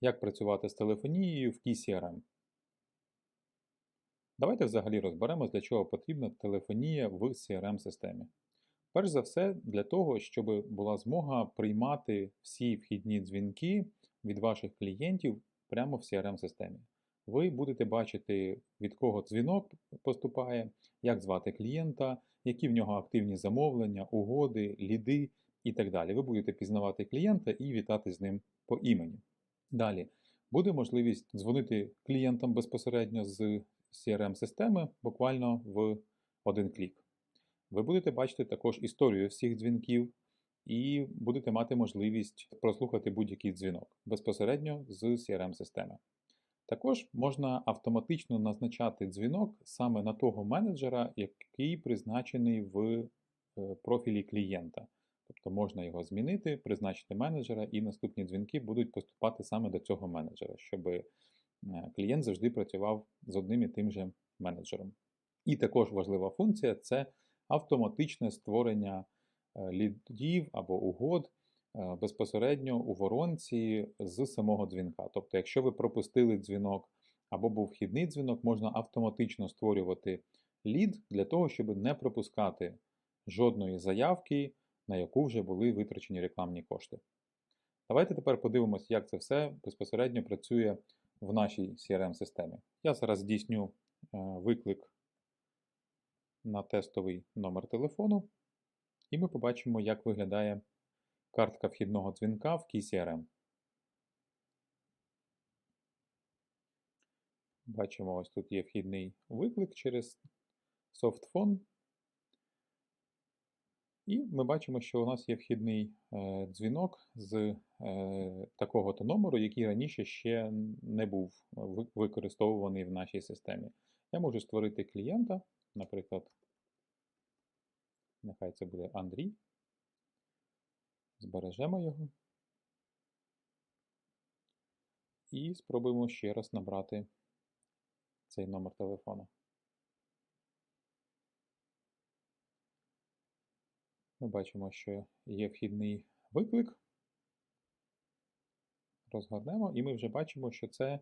Як працювати з телефонією в KeyCRM? Давайте взагалі розберемось, для чого потрібна телефонія в CRM-системі. Перш за все, для того, щоб була змога приймати всі вхідні дзвінки від ваших клієнтів прямо в CRM-системі. Ви будете бачити, від кого дзвінок поступає, як звати клієнта, які в нього активні замовлення, угоди, ліди і так далі. Ви будете пізнавати клієнта і вітати з ним по імені. Далі буде можливість дзвонити клієнтам безпосередньо з CRM-системи буквально в один клік. Ви будете бачити також історію всіх дзвінків і будете мати можливість прослухати будь-який дзвінок безпосередньо з CRM-системи. Також можна автоматично назначати дзвінок саме на того менеджера, який призначений в е, профілі клієнта. Тобто можна його змінити, призначити менеджера, і наступні дзвінки будуть поступати саме до цього менеджера, щоб е, клієнт завжди працював з одним і тим же менеджером. І також важлива функція це автоматичне створення е, лідів або угод безпосередньо у воронці з самого дзвінка. Тобто, якщо ви пропустили дзвінок або був вхідний дзвінок, можна автоматично створювати лід для того, щоб не пропускати жодної заявки на яку вже були витрачені рекламні кошти. Давайте тепер подивимося, як це все безпосередньо працює в нашій CRM-системі. Я зараз здійсню е, виклик на тестовий номер телефону, і ми побачимо, як виглядає картка вхідного дзвінка в KeyCRM. Бачимо, ось тут є вхідний виклик через софтфон. І ми бачимо, що у нас є вхідний е, дзвінок з е, такого-то номеру, який раніше ще не був використовуваний в нашій системі. Я можу створити клієнта, наприклад, нехай це буде Андрій. Збережемо його. І спробуємо ще раз набрати цей номер телефона. Ми бачимо, що є вхідний виклик. Розгорнемо, і ми вже бачимо, що це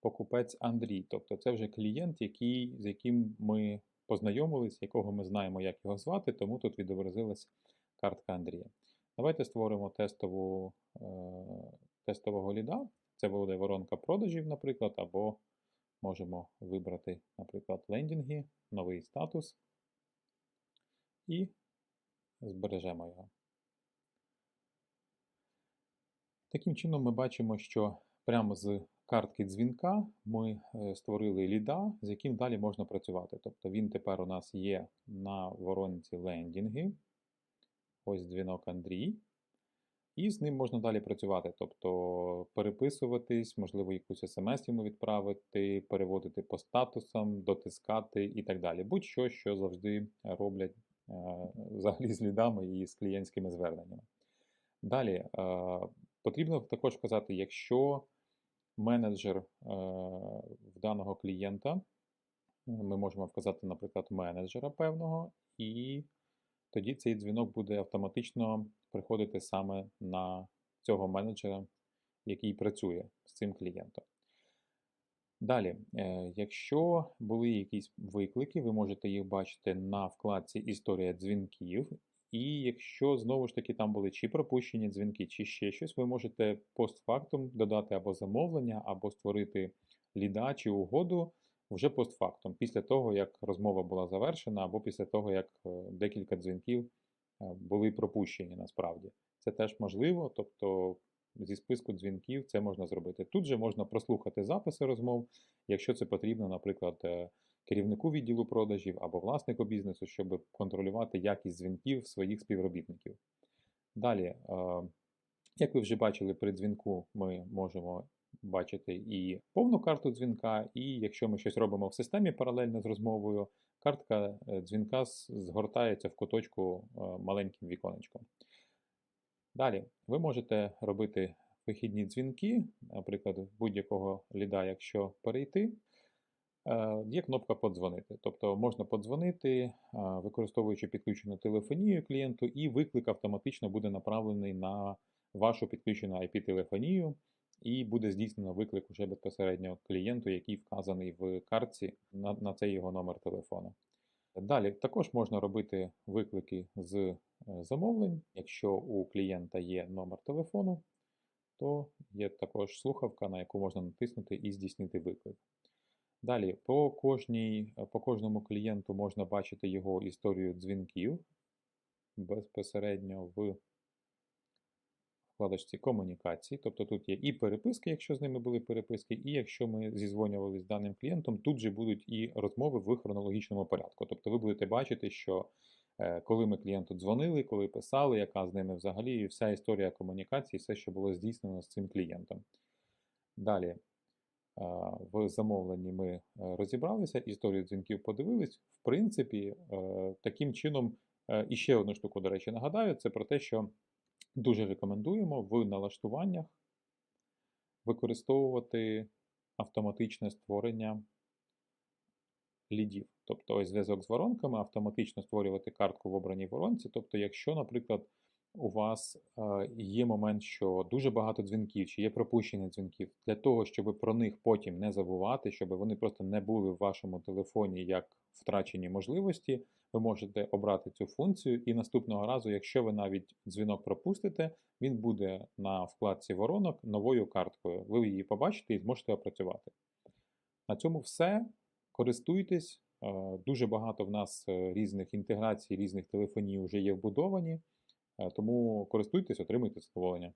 покупець Андрій. Тобто це вже клієнт, який, з яким ми познайомились, якого ми знаємо, як його звати, тому тут відобразилась картка Андрія. Давайте створимо тестову, е, тестового ліда. Це буде воронка продажів, наприклад, або можемо вибрати, наприклад, лендінги, новий статус. І збережемо його. Таким чином, ми бачимо, що прямо з картки дзвінка ми е, створили ліда, з яким далі можна працювати. Тобто він тепер у нас є на воронці лендінги. Ось дзвінок Андрій. І з ним можна далі працювати, тобто переписуватись, можливо, якусь смс йому відправити, переводити по статусам, дотискати і так далі. Будь-що, що завжди роблять Е, взагалі з лідами і з клієнтськими зверненнями. Далі е, потрібно також вказати, якщо менеджер е, в даного клієнта, ми можемо вказати, наприклад, менеджера певного, і тоді цей дзвінок буде автоматично приходити саме на цього менеджера, який працює з цим клієнтом. Далі, е, якщо були якісь виклики, ви можете їх бачити на вкладці Історія дзвінків. І якщо знову ж таки там були чи пропущені дзвінки, чи ще щось, ви можете постфактум додати або замовлення, або створити ліда чи угоду вже постфактум, після того, як розмова була завершена, або після того, як е, декілька дзвінків е, були пропущені насправді. Це теж можливо, тобто зі списку дзвінків це можна зробити. Тут же можна прослухати записи розмов, якщо це потрібно, наприклад, е, керівнику відділу продажів або власнику бізнесу, щоб контролювати якість дзвінків своїх співробітників. Далі, як ви вже бачили, при дзвінку ми можемо бачити і повну карту дзвінка, і якщо ми щось робимо в системі паралельно з розмовою, картка е, дзвінка згортається в куточку маленьким віконечком. Далі ви можете робити вихідні дзвінки, наприклад, будь-якого ліда, якщо перейти. Е, Є кнопка подзвонити. Тобто можна подзвонити, е, використовуючи підключену телефонію клієнту, і виклик автоматично буде направлений на вашу підключену IP-телефонію, і буде здійснено виклик уже безпосередньо клієнту, який вказаний в картці на, на цей його номер телефону. Далі також можна робити виклики з е, замовлень. Якщо у клієнта є номер телефону, то є також слухавка, на яку можна натиснути і здійснити виклик. Далі, по, кожній, по кожному клієнту можна бачити його історію дзвінків безпосередньо в вкладочці комунікації. Тобто тут є і переписки, якщо з ними були переписки, і якщо ми зізвонювалися з даним клієнтом, тут же будуть і розмови в хронологічному порядку. Тобто ви будете бачити, що е, коли ми клієнту дзвонили, коли писали, яка з ними взагалі, і вся історія комунікації, все, що було здійснено з цим клієнтом. Далі. е, В замовленні ми е, розібралися, історію дзвінків подивились. В принципі, таким чином, і ще одну штуку, до речі, нагадаю, це про те, що дуже рекомендуємо в налаштуваннях використовувати автоматичне створення лідів. Тобто ось зв'язок з воронками, автоматично створювати картку в обраній воронці. Тобто, якщо, наприклад, у вас е, є момент, що дуже багато дзвінків, чи є пропущення дзвінків, для того, щоб про них потім не забувати, щоб вони просто не були в вашому телефоні як втрачені можливості, ви можете обрати цю функцію, і наступного разу, якщо ви навіть дзвінок пропустите, він буде на вкладці воронок новою карткою. Ви її побачите і зможете опрацювати. На цьому все. Користуйтесь. Е, Дуже багато в нас е, різних інтеграцій, різних телефоній вже є вбудовані. Е, Тому користуйтесь, отримуйте задоволення.